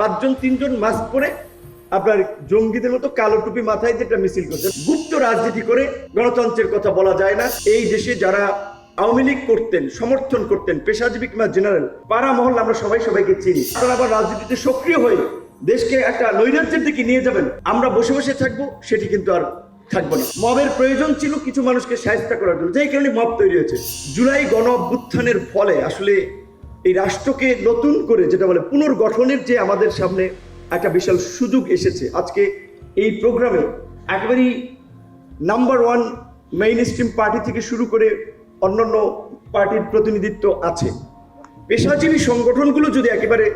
পাঁচজন, তিনজন মাস্ক পরে আপনার জঙ্গিদের মতো কালো টুপি মাথায় একটা মিছিল করছে। গুপ্ত রাজনীতি করে গণতন্ত্রের কথা বলা যায় না। এই দেশে যারা আওয়ামী লীগ করতেন, সমর্থন করতেন, পেশাজীবী কিংবা জেনারেল, পাড়া, মহল আমরা সবাই সবাইকে চিনি। আপনারা আবার রাজনীতিতে সক্রিয় হয়ে দেশকে একটা নৈরাজ্যের দিকে নিয়ে যাবেন। আমরা বসে বসে থাকব, সেটি কিন্তু আর থাকব না। মবের প্রয়োজন ছিল কিছু মানুষকে সাহায্য করার জন্য। যেই কারণে মব তৈরি হয়েছে। জুলাই গণ অভ্যুত্থানের ফলে আসলে এই রাষ্ট্রকে নতুন করে যেটা বলে পুনর্গঠনের যে আমাদের সামনে একটা বিশাল সুযোগ এসেছে। আজকে এই প্রোগ্রামে একেবারেই number one mainstream party থেকে শুরু করে অন্যান্য পার্টির প্রতিনিধিত্ব আছে। পেশাজীবী সংগঠনগুলো যদি একেবারে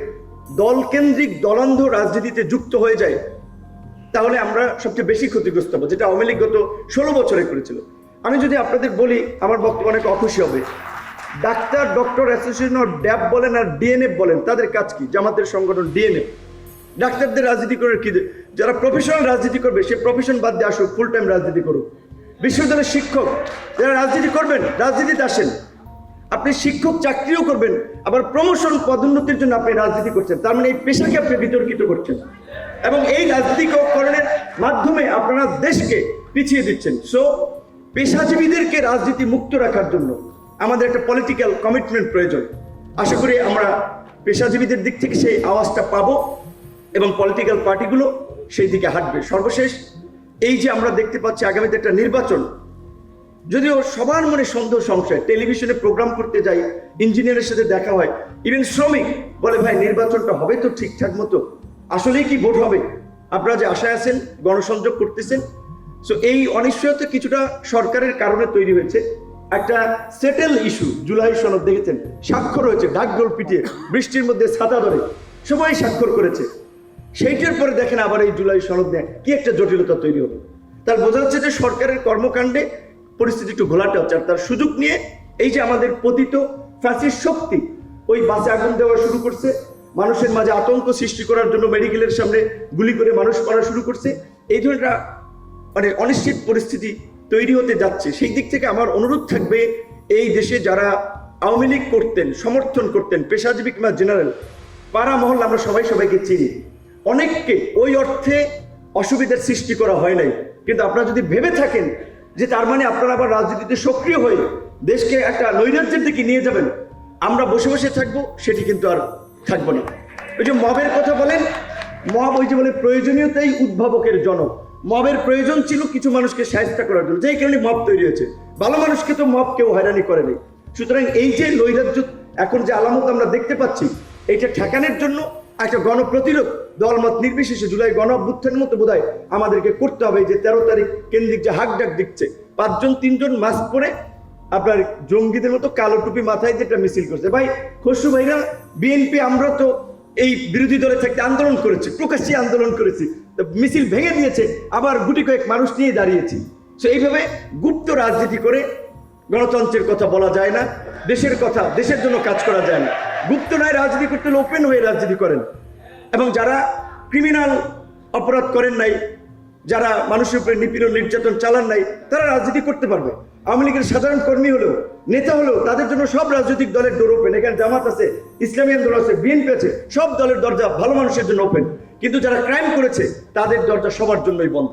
দলকেন্দ্রিক, দলান্ধ রাজনীতিতে যুক্ত হয়ে যায়, তাহলে আমরা সবচেয়ে বেশি ক্ষতিগ্রস্ত হব, যেটা আওয়ামী লীগ গত ষোলো বছরে করেছিল। আমি যদি আপনাদের বলি, আমার বক্তব্য অনেক অখুশি হবে। Doctor, doctor association of DAB বলেন আর ডিএনএফ বলেন, তাদের কাজ কি? জামাতের সংগঠন ডিএনএফ ডাক্তারদের রাজনীতি করার কি? যারা প্রফেশনাল রাজনীতি করবে, সে প্রফেশন বাদ দিয়ে আসুক ফুল টাইম রাজনীতি করুক। বিশ্ববিদ্যালয়ের শিক্ষক, যারা রাজনীতি করবেন, রাজনীতিতে আসেন। আপনি শিক্ষক, চাকরিও করবেন, আবার প্রমোশন পদোন্নতির জন্য আপনি রাজনীতি করছেন। তার মানে এই পেশাকে আপনি বিতর্কিত করছেন। এবং এই রাজনীতিকরণের মাধ্যমে আপনারা দেশকে পিছিয়ে দিচ্ছেন। সো পেশাজীবীদেরকে রাজনীতি মুক্ত রাখার জন্য আমাদের একটা পলিটিক্যাল কমিটমেন্ট প্রয়োজন। আশা করি আমরা পেশাজীবীদের দিক থেকে সেই আওয়াজটা পাব এবং পলিটিক্যাল পার্টিগুলো সেই দিকে হাঁটবে। সর্বশেষ, এই যে আমরা দেখতে পাচ্ছি আগামীতে একটা নির্বাচন, যদিও সবার মনে সন্দেহ, সংশয়, টেলিভিশনে প্রোগ্রাম করতে যাই ইঞ্জিনিয়ারের সাথে দেখা হয় ইভেন শ্রমিক বলে, ভাই, নির্বাচনটা হবে তো ঠিকঠাক মতো। আসলেই কি ভোট হবে? আপনারা যে আশায় আছেন, গণসংযোগ করতেছেন সো এই অনিশ্চয়তা কিছুটা সরকারের কারণে তৈরি হয়েছে। একটা সেটেল ইস্যু জুলাই সনদ দেখেছেন? স্বাক্ষর হয়েছে ঢাকঢোল পিটিয়ে, বৃষ্টির মধ্যে ছাতা ধরে। সবাই স্বাক্ষর করেছে। সেইটার পরে দেখেন আবার এই জুলাই সনদ নিয়ে কি একটা জটিলতা তৈরি হলো। তার বোঝা যাচ্ছে যে সরকারের কর্মকাণ্ডে পরিস্থিতি একটু ঘোলাটে হচ্ছে। আর তার সুযোগ নিয়ে এই যে আমাদের পতিত ফ্যাসির শক্তি, ওই বাসে আগুন দেওয়া শুরু করছে। মানুষের মাঝে আতঙ্ক সৃষ্টি করার জন্য মেডিকেলের সামনে গুলি করে মানুষ মারা শুরু করছে। এই ধরনের মানে অনিশ্চিত পরিস্থিতি তৈরি হতে যাচ্ছে, সেই দিক থেকে আমার অনুরোধ থাকবে এই দেশে যারা আওয়ামী লীগ করতেন, সমর্থন করতেন, পেশাজীবী কিংবা জেনারেল, পাড়া মহল আমরা সবাই সবাইকে চিনি। অনেককে ওই অর্থে অসুবিধার সৃষ্টি করা হয় নাই। কিন্তু আপনারা যদি ভেবে থাকেন যে তার মানে আপনারা আবার রাজনীতিতে সক্রিয় হয়ে দেশকে একটা নৈরাজ্যের দিকে নিয়ে যাবেন, আমরা বসে বসে থাকব, সেটি কিন্তু আর থাকব না। ওই যে মবের কথা বলেন, মব ওই যে বলে প্রয়োজনীয়তাই উদ্ভাবকের জনক। মবের প্রয়োজন ছিল কিছু মানুষকে সাহায্য করার জন্য। যেই কারণে মব তৈরি হয়েছে। ভালো মানুষকে তো মব কেউ হয়রানি করেনি সুতরাং এই যে নৈরাজ্য, এখন যে আলামত আমরা দেখতে পাচ্ছি, এইটা ঠেকানোর জন্য একটা গণপ্রতিরোধ দলমত নির্বিশেষে জুলাই গণ অভ্যুত্থানের মতো বোধ আমাদেরকে করতে হবে। যে তেরো তারিখ কেন্দ্রিক যে হাক ডাক দিচ্ছে, পাঁচজন, তিনজন মাস্ক পরে আপনার জঙ্গিদের মতো কালো টুপি মাথায় একটা মিছিল করছে। ভাই, খসরু ভাইরা, বিএনপি আমরা তো এই বিরোধী দলে থাকতে আন্দোলন করেছি, প্রকাশ্যে আন্দোলন করেছি। মিছিল ভেঙে দিয়েছে, আবার গুটি কয়েক মানুষ নিয়ে দাঁড়িয়েছি। তো এইভাবে গুপ্ত রাজনীতি করে গণতন্ত্রের কথা বলা যায় না, দেশের কথা, দেশের জন্য কাজ করা যায় না। গুপ্ত নয় রাজনীতি করতে হলে ওপেন হয়ে রাজনীতি করেন। এবং যারা ক্রিমিনাল অপরাধ করেন নাই, যারা মানুষের উপরে নিপীড়ন, নির্যাতন চালান নাই, তারা রাজনীতি করতে পারবে। আওয়ামী লীগের সাধারণ কর্মী হলেও, নেতা হলেও, তাদের জন্য সব রাজনৈতিক দলের ডোর ওপেন এখানে জামাত আছে, ইসলামী আন্দোলন আছে বিএনপি আছে, সব দলের দরজা ভালো মানুষের জন্য ওপেন কিন্তু যারা ক্রাইম করেছে তাদের দরজা সবার জন্যই বন্ধ।